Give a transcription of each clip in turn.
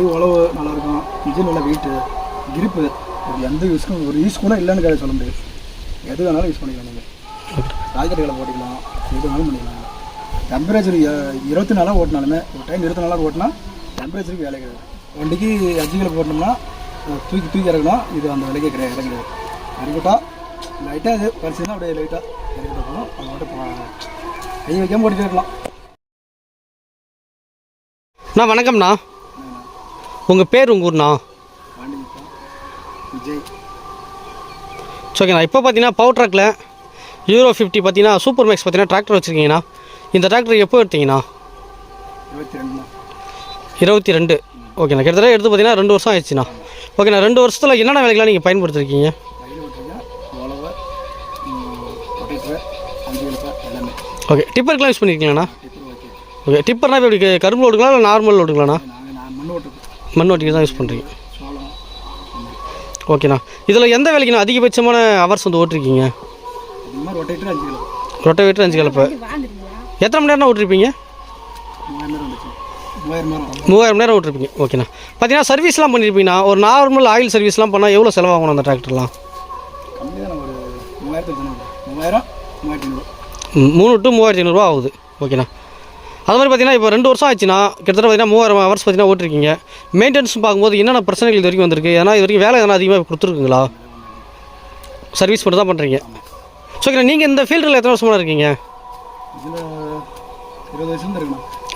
வண்டி உழவு நல்லாயிருக்கும். இன்ஜின் நல்லா வெயிட்டு கிரிப்பு ஒரு எந்த யூஸ்க்கும் ஒரு யூஸ் கூட இல்லைன்னு கிடையாது சொல்ல முடியாது. எது வேணாலும் யூஸ் பண்ணிக்கலாம் நீங்கள் ராக்கெட்டுகளை போட்டிக்கலாம் எது வேணாலும் பண்ணிக்கலாம். டெம்பரேச்சர் இருபத்தி நாளாக ஓட்டினாலுமே ஒரு டைம் இருபத்தி நாளாக ஓட்டினா டெம்பரேச்சருக்கு வேலை கிடையாது. வண்டிக்கு அஜிகளை போட்டோம்னா தூக்கி தூக்கி இறக்கணும். இது அந்த விலைக்கே கிடையாது இடம் கிடையாது. இறக்கிட்டா லைட்டாக இது பறிச்சுன்னா அப்படியே லைட்டாக இறக்கிட்டு போகணும். அதை மட்டும் பா- கை வைக்காமல் ஓட்டிட்டு இருக்கலாம். அண்ணா வணக்கம்ண்ணா. உங்கள் பேர் உங்கள் ஊர்ண்ணா? விஜய். ஓகேண்ணா இப்போ பார்த்தீங்கன்னா பவர் ட்ராக்கில் யூரோ ஃபிஃப்டி பார்த்தீங்கன்னா சூப்பர் மேக்ஸ் பார்த்தீங்கன்னா டிராக்டர் வச்சுருக்கீங்கண்ணா. இந்த டிராக்டர் எப்போ எடுத்தீங்கண்ணா? இருபத்தி ரெண்டு. ஓகேண்ணா கிட்டத்தட்ட எடுத்து பார்த்தீங்கன்னா ரெண்டு வருஷம் ஆயிடுச்சுண்ணா. ஓகேண்ணா ரெண்டு வருஷத்தில் என்னென்ன வேலைகள்லாம் நீங்கள் பயன்படுத்திருக்கீங்க? ஓகே டிப்பருக்குலாம் யூஸ் பண்ணியிருக்கீங்களாண்ணா ஓகே ஓகே டிப்பர்னா இப்போ எப்படி கரும்பு ஓடுங்களா இல்லை நார்மல் ஓடுங்களாண்ணா நாங்கள் நான் மண் ஓட்டுருக்கோம் மண் ஓட்டிக்கு தான் யூஸ் பண்ணுறீங்க ஓகேண்ணா. இதில் எந்த வேலைக்குண்ணா அதிகபட்சமான ஹவர்ஸ் வந்து ஓட்டிருக்கீங்க? அஞ்சு ரொட்டவேட்டர் அஞ்சு கலப்பு. எத்தனை மணி நேரம் ஓட்டிருப்பீங்க? மூவாயிரம் நேரம் ஓட்டிருப்பீங்க. ஓகேண்ணா. பார்த்தீங்கன்னா சர்வீஸ்லாம் பண்ணியிருப்பீங்கண்ணா ஒரு நார்மல் ஆயில் சர்வீஸ்லாம் பண்ணால் எவ்வளோ செலவாகணும் அந்த டிராக்டர்லாம் மூவாயிரம் மூவாயிரத்தி மூணு டு மூவாயிரத்தி ஐநூறுரூவா ஆகுது. ஓகேண்ணா. அது மாதிரி பார்த்தீங்கன்னா இப்போ ரெண்டு வருஷம் ஆச்சுன்னா கிட்டத்தட்ட பார்த்தீங்கன்னா மூவாயிரம் ஹவர்ஸ் பார்த்தீங்கன்னா ஓட்டிருக்கீங்க. மெயின்டெனன்ஸ் பார்க்கும்போது என்னென்ன பிரச்சனைகள் இது வரைக்கும் வந்திருக்கு? ஏன்னா இது வரைக்கும் வேலை எதனா அதிகமாக கொடுத்துருக்குங்களா? சர்வீஸ் மட்டும் தான் பண்ணுறீங்க ஸோ நீங்கள் இந்த ஃபீல்டில் எத்தனை வருஷமாக இருக்கீங்க?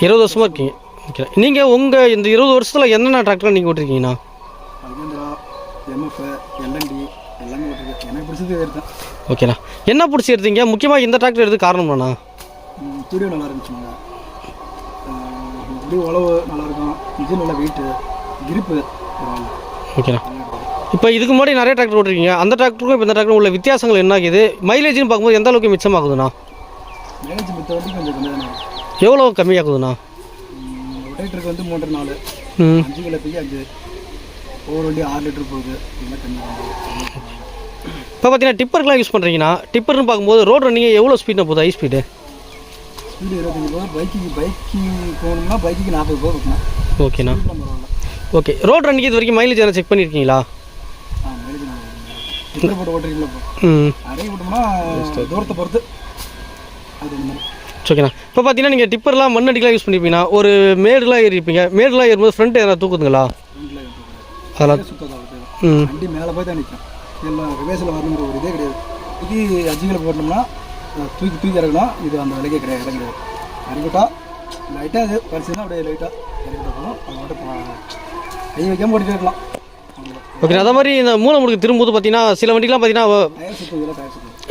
இருபது வருஷமாக இருக்கீங்க. ஓகே நீங்கள் உங்கள் இந்த இருபது வருஷத்தில் என்னென்ன டிராக்டர் நீங்கள் ஓட்டிருக்கீங்கண்ணா? ஓகேண்ணா என்ன பிடிச்சி எடுத்தீங்க? முக்கியமாக இந்த டிராக்டர் எடுத்து காரணம்ண்ணா துடியோ நல்லா இருந்துச்சுங்க. இப்படி உழவு நல்லாயிருக்கும். இன்ஜின் நல்லா வெயிட்டு பரவாயில்ல ஓகேண்ணா. இப்போ இதுக்கு முன்னாடி நிறைய டிராக்டர் ஓட்டிருக்கீங்க. அந்த டிராக்டருக்கும் இப்போ இந்த டிராக்டர் உள்ள வித்தியாசங்கள் என்ன ஆகுது? மைலேஜ்னு பார்க்கும்போது எந்த அளவுக்கு மிச்சமாகுதுண்ணா? மைலேஜ் மித்த வண்டி கொஞ்சம் கம்மி தானே எவ்வளோ கம்மியாகுதுண்ணா? ரொட்டேட்டருக்கு வந்து மூன்றரை நாலு. ம். அஞ்சு கிலோத்துக்கு அஞ்சு. ஒவ்வொரு வண்டி ஆறு லிட்டர் போகுது. இதெல்லாம் இப்போ பார்த்தீங்கன்னா டிப்பருக்குலாம் யூஸ் பண்ணுறீங்கன்னா டிப்பர்னு பார்க்கும்போது ரோட் ரன்னிங் எவ்வளோ ஸ்பீட்னா போகுது? ஹை ஸ்பீடு ஸ்பீடு இருபத்தஞ்சி போகும் பைக்குக்கு பைக்கு போகணும்னா பைக்குக்கு நாற்பது போக வைக்கணும் ஓகேண்ணா. ஓகே. ரோட் ரன்னிங் இது வரைக்கும் மைலேஜ் எதனா செக் பண்ணியிருக்கீங்களா போட்டு ஓட்டுறீங்களா ம். விட்டோம்னா தூரத்தை பொறுத்து அது ஓகேண்ணா. இப்போ பார்த்தீங்கன்னா நீங்கள் டிப்பர்லாம் மண்ணடிக்கலாம் யூஸ் பண்ணியிருப்பீங்கன்னா ஒரு மேடுலாம் ஏறிப்பீங்க மேடுலாம் ஏறும்போது ஃப்ரண்ட் எதனா தூக்குதுங்களா? அதெல்லாம் ம். வண்டி மேலே போய் தான் நிற்கும். எல்லாம் ரிவேஸில் வரணுங்கிற ஒரு இதே கிடையாது. போட்டோம்னா தூக்கி தூக்கி இறக்கணும். இது அந்த விலைக்கே கிடையாது. இடம் கிடையாது இறக்கிட்டா லைட்டாக இது. பறிச்சுன்னா அப்படியே லைட்டாக இறக்கிட்ட போதும். அது மட்டும் கை வைக்காம ஓட்டிட்டு இருக்கலாம். ஓகே அதே மாதிரி இந்த மூலமுடுக்கு திரும்பும்போது பார்த்தீங்கன்னா சில வண்டிலாம் பார்த்தீங்கன்னா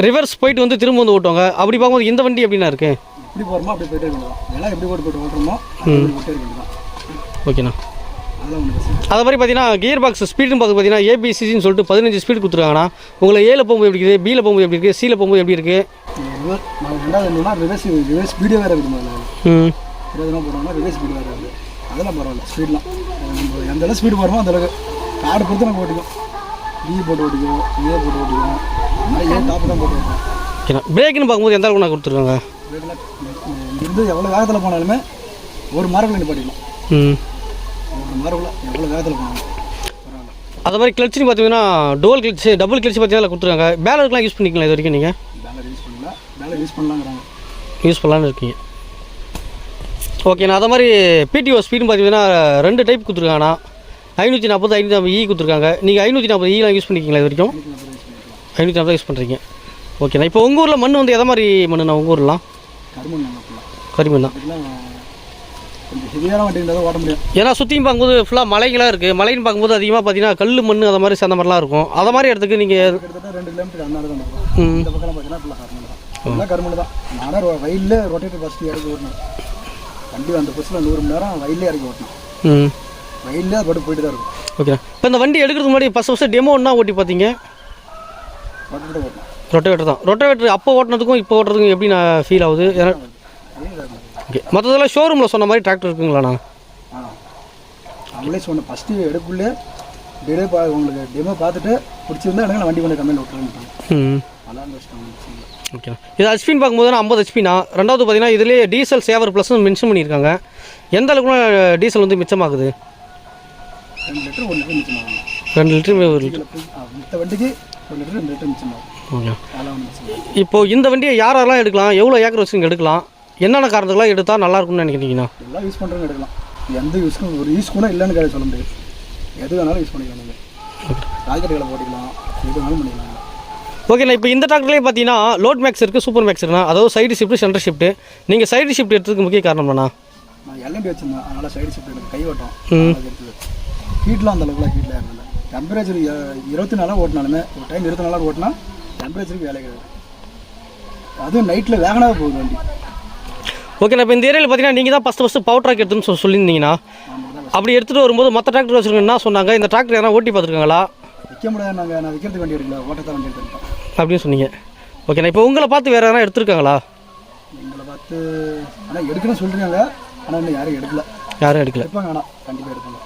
ரிவர்ஸ் போயிட்டு வந்து திரும்ப வந்து ஓட்டுவாங்க. அப்படி பார்க்கும்போது இந்த வண்டி எப்படிண்ணா இருக்கு? எப்படி போகிறோமோ அப்படி போயிட்டே இருக்க வேண்டியதான் எல்லாம் எப்படி போட்டு ஓட்டுறோமோ போயிட்டே வேண்டியதான் ஓகேண்ணா அதே மாதிரி பார்த்தீங்கன்னா கியர் பாக்ஸ் ஸ்பீடுன்னு பார்த்து பார்த்தீங்கன்னா ஏபிசின்னு சொல்லிட்டு பதினஞ்சு ஸ்பீடு கொடுத்துருக்காங்கண்ணா. உங்களை ஏல போகும்போது எப்படி இருக்குது பியில் போகும்போது எப்படி இருக்குது சியில் போகும்போது எப்படி இருக்குது ரெண்டாவது என்னன்னா ரிவர்ஸ் ரிவர்ஸ் ஸ்பீடே வேறு இருக்குது ம். போகிறோம்னா ரிவர்ஸ் ஸ்பீடு வேறு இருக்குது அதெல்லாம் பரவாயில்ல ஸ்பீட்லாம் நம்ம எந்த அளவு ஸ்பீடு போகிறோமோ அந்த அளவுக்கு கார்டு பொறுத்து நம்ம ஓட்டிக்கும் பி போட்டு ஓட்டிக்கும் ஏ போட்டு ஓட்டிக்கும் ஆனால் ஏ டாப் தான் போட்டு ஓட்டுவோம் ஓகேண்ணா. பிரேக்குன்னு பார்க்கும்போது எந்த அளவுக்கு நான் கொடுத்துருக்காங்க இங்கிருந்து எவ்வளோ வேகத்தில் போனாலுமே ஒரு மார்க்கில் நிப்பாட்டிக்கலாம் ம். ஒரு மார்க்கில் எவ்வளோ வேகத்தில் போனாலும். பரவாயில்ல அதே மாதிரி கிளச்சுன்னு பார்த்தீங்கன்னா டோல் கிளச்சு டபுள் கிளச்சு பார்த்தீங்கன்னா கொடுத்துருக்காங்க. பேலருக்குலாம் யூஸ் பண்ணிக்கலாம் இது வரைக்கும் நீங்கள் பேலர் யூஸ் பண்ணல. பேலர் யூஸ் பண்ணலாங்கிறாங்க. யூஸ் பண்ணலான்னு இருக்கீங்க. ஓகேண்ணா அதே மாதிரி பிடிஓ ஸ்பீடுன்னு பார்த்தீங்கன்னா ரெண்டு டைப் கொடுத்துருக்காங்கண்ணா. ஐநூற்றி நாற்பது ஐநூற்றி ஐம்பது இ கொடுத்துருக்காங்க. நீங்கள் ஐநூற்றி நாற்பது ஈலாம் யூஸ் பண்ணிக்கிங்களா இது வரைக்கும்? ஐநூற்றி நாற்பது யூஸ் நாற்பது யூஸ் பண்ணுறீங்க ஓகேண்ணா இப்போ உங்கள் ஊரில் மண் வந்து எதை மாதிரி மண்ணுண்ணா உங்கள் ஊர்லாம் கரிமண் தான். ஏன்னா சுற்றியும் பார்க்கும்போது ஃபுல்லாக மலைகளாக இருக்குது மலைன்னு பார்க்கும்போது அதிகமாக பார்த்தீங்கன்னா கல் மண் அந்த மாதிரி அந்த மாதிரிலாம் இருக்கும். அதை மாதிரி இடத்துக்கு நீங்கள் ரெண்டு கிலோமீட்டர் தான் இருக்கும். ம். இந்த பக்கம் பார்த்தீங்கன்னா ஃபுல்லாக கருமண் தான். ஃபுல்லாக கருமண் தான். நானே வயலில் ரொட்டேட்டர் ஃபஸ்ட்டு இறக்கி ஓட்டினேன். வண்டி அந்த பஸ்ஸில் நூறு மணி நேரம் வயல்லே இறக்கி ஓட்டினேன். ம். வயல்லே அது பட்டு போயிட்டு தான் இருக்கும். ஓகேண்ணா இப்போ இந்த வண்டி எடுக்கிறதுக்கு முன்னாடி ஃபஸ்ட் ஃபஸ்ட்டு டெமோ ஒன்றா ஓட்டி பார்த்தீங்க? ரொட்டேட்டர் தான். ரொட்டவேட்டர் அப்போ ஓட்டினதுக்கும் இப்போ ஓட்டுறதுக்கும் எப்படி நான் ஃபீல் ஆகுது? ஏன்னா அதே. ஓகே மற்றதெல்லாம் ஷோரூமில் சொன்ன மாதிரி டிராக்டர் இருக்குங்களாண்ணா? அவங்களே சொன்ன ஃபஸ்ட்டு எடுக்குள்ளே டெமோ பா உங்களுக்கு டெமோ பார்த்துட்டு பிடிச்சிருந்தா எனக்கு வண்டி கொண்டு கம்மியில் விட்டுறேன் ம். நல்லா இருந்துச்சு ஓகே. இது ஹெச்பின்னு பார்க்கும்போது ஐம்பது ஹெச்பினா ரெண்டாவது பார்த்தீங்கன்னா இதுலேயே டீசல் சேவர் ப்ளஸ் மென்ஷன் பண்ணியிருக்காங்க. எந்த அளவுக்கு டீசல் வந்து மிச்சமாகுது? ரெண்டு லிட்டர் ஒரு லிட்டர் மிச்சமாகும் ரெண்டு லிட்டரு ஒரு லிட்டர். மித்த வண்டிக்கு ஒரு லிட்டர் ரெண்டு லிட்டர் மிச்சமாகும் ஓகே. இப்போது இந்த வண்டியை யார் யாரெல்லாம் எடுக்கலாம்? எவ்வளோ ஏக்கர் வச்சுங்க எடுக்கலாம்? என்னென்ன காரணத்துக்குலாம் எடுத்தால் நல்லா இருக்கும்னு நினைக்கிறீங்கண்ணா? எல்லாம் யூஸ் பண்ணுறவங்க எடுக்கலாம். எந்த யூஸ்க்கும் ஒரு யூஸ் கூட இல்லைன்னு கிடையாது சொல்ல முடியாது. எது வேணாலும் யூஸ் பண்ணிக்கலாம் நீங்கள் ராக்கெட்டுகளை போட்டுக்கலாம். எது வேணாலும் பண்ணிக்கலாம். ஓகேண்ணா இப்போ இந்த டிராக்டர்லேயே பார்த்தீங்கன்னா லோட் மேக்ஸ் இருக்குது சூப்பர் மேக்ஸ் இருக்குண்ணா. அதாவது சைடு ஷிஃப்ட் சென்டர் ஷிஃப்ட் நீங்கள் சைடு ஷிஃப்ட் எடுத்ததுக்கு முக்கிய காரணம்ண்ணா நான் எல்எம்பி வச்சிருந்தேன். அதனால் சைடு ஷிஃப்ட் எனக்கு கைவட்டம். எடுத்தது. ஹீட்லாம் அந்த அளவுக்குலாம் ஹீட்டில் இருந்தது டெம்பரேச்சர் இருபத்தி நாளாக ஓட்டினாலுமே ஒரு டைம் இருபத்தி நாளாக ஓட்டினா டெம்பரேச்சருக்கு வேலை கிடையாது. அதுவும் நைட்டில் வேகனாக போகுது வண்டி. ஓகேண்ணா இப்போ இந்த ஏரியாவில் பார்த்தீங்கன்னா நீங்கள் தான் ஃபஸ்ட்டு ஃபஸ்ட்டு பவர் ட்ராக் எடுத்துன்னு சொல்லி சொல்லியிருந்தீங்கண்ணா அப்படி எடுத்துகிட்டு வரும்போது மற்ற டிராக்டர் வச்சுருக்கேன் என்ன சொன்னாங்க? இந்த டிராக்டர் யாரா ஓட்டி பார்த்துருக்காங்களா? விற்க முடியாது நாங்கள் நான் விற்கிறதுக்கு வண்டி எடுக்கல ஓட்டத்தான் வண்டி எடுத்துருக்கோம் அப்படின்னு சொன்னீங்க. ஓகேண்ணா இப்போ உங்களை பார்த்து வேறு எதனா எடுத்திருக்காங்களா? எங்களை பார்த்து ஆனால் எடுக்கணும்னு சொல்கிறீங்க ஆனால் இன்னும் யாரும் எடுக்கல. யாரும் எடுக்கல. ஆனால் கண்டிப்பாக எடுப்பாங்க.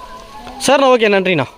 சார் ஓகே நன்றிண்ணா.